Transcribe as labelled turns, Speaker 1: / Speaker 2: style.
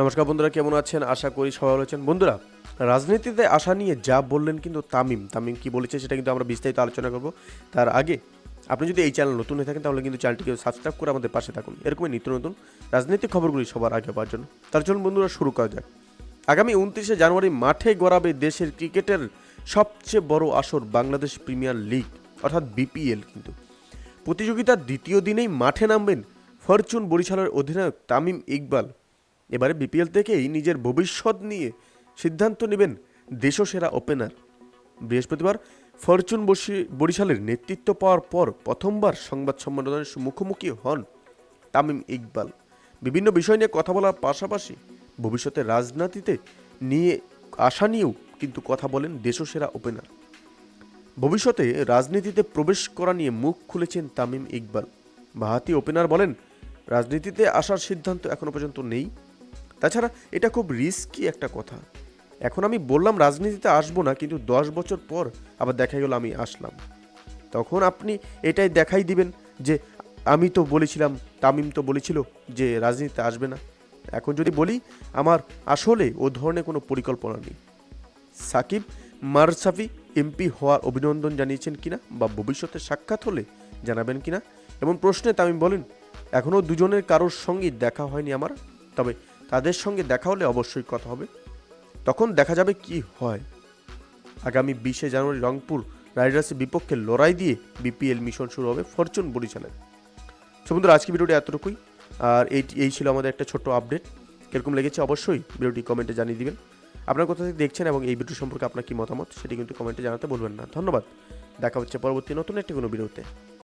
Speaker 1: নমস্কার বন্ধুরা, কেমন আছেন? আশা করি সবাই আছেন। বন্ধুরা, রাজনীতিতে আসা নিয়ে যা বললেন কিন্তু তামিম তামিম কি বলেছে সেটা কিন্তু আমরা বিস্তারিত আলোচনা করব। তার আগে, আপনি যদি এই চ্যানেল নতুন হয়ে থাকেন তাহলে কিন্তু চ্যানেলটিকে সাবস্ক্রাইব করে আমাদের পাশে থাকুন। এরকমই নিত্য নতুন রাজনৈতিক খবরগুলি সবার আগে পাওয়ার জন্য। তার চলুন বন্ধুরা, শুরু করা যাক। আগামী উনত্রিশে জানুয়ারি মাঠে গড়াবে দেশের ক্রিকেটের সবচেয়ে বড় আসর, বাংলাদেশ প্রিমিয়ার লিগ, অর্থাৎ বিপিএল কিন্তু। প্রতিযোগিতার দ্বিতীয় দিনেই মাঠে নামবেন ফরচুন বরিশালের অধিনায়ক তামিম ইকবাল। এবারে বিপিএল থেকেই নিজের ভবিষ্যৎ নিয়ে সিদ্ধান্ত নেবেন দেশসেরা ওপেনার। বৃহস্পতিবার ফরচুন বসি- বরিশালের নেতৃত্ব পাওয়ার পর প্রথমবার সংবাদ সম্মেলনের মুখোমুখি হন তামিম ইকবাল। বিভিন্ন বিষয় নিয়ে কথা বলার পাশাপাশি ভবিষ্যতে রাজনীতিতে নিয়ে আশা নিয়েও কিন্তু কথা বলেন দেশসেরা ওপেনার। ভবিষ্যতে রাজনীতিতে প্রবেশ করা নিয়ে মুখ খুলেছেন তামিম ইকবাল। বাহাতি ওপেনার বলেন, রাজনীতিতে আসার সিদ্ধান্ত এখনও পর্যন্ত নেই। তাছাড়া এটা খুব রিস্কি একটা কথা। এখন আমি বললাম রাজনীতিতে আসব না, কিন্তু দশ বছর পর আবার দেখা গেল আমি আসলাম। তখন আপনি এটাই দেখাই দিবেন যে আমি তো বলেছিলাম, তামিম তো বলেছিল যে রাজনীতিতে আসবে না। এখন যদি বলি, আমার আসলে ও ধরনের কোনো পরিকল্পনা নেই। সাকিব মারসাফি এমপি হওয়ার অভিনন্দন জানিয়েছেন কিনা বা ভবিষ্যতে সাক্ষাৎ হলে জানাবেন কিনা? এমন প্রশ্নে তামিম বলেন এখনও দুজনের কারোর সঙ্গে দেখা হয়নি আমার, তবে তাদের সঙ্গে দেখা হলে অবশ্যই কথা হবে। তখন দেখা যাবে কি হয়। আগামী বিশে জানুয়ারি রংপুর রাইডার্সের বিপক্ষে লড়াই দিয়ে বিপিএল মিশন শুরু হবে ফরচুন বরিশালের সো বন্ধুরা আজকে ভিডিওটি এতটুকুই। আর এই এই ছিল আমাদের একটা ছোট্ট আপডেট। কীরকম লেগেছে অবশ্যই ভিডিওটি কমেন্টে জানিয়ে দিবেন। আপনার কোথা থেকে দেখছেন এবং এই ভিডিও সম্পর্কে আপনার কি মতামত সেটি কিন্তু কমেন্টে জানাতে বলবেন না। ধন্যবাদ। দেখা হচ্ছে পরবর্তী নতুন একটি কোনো ভিডিওতে।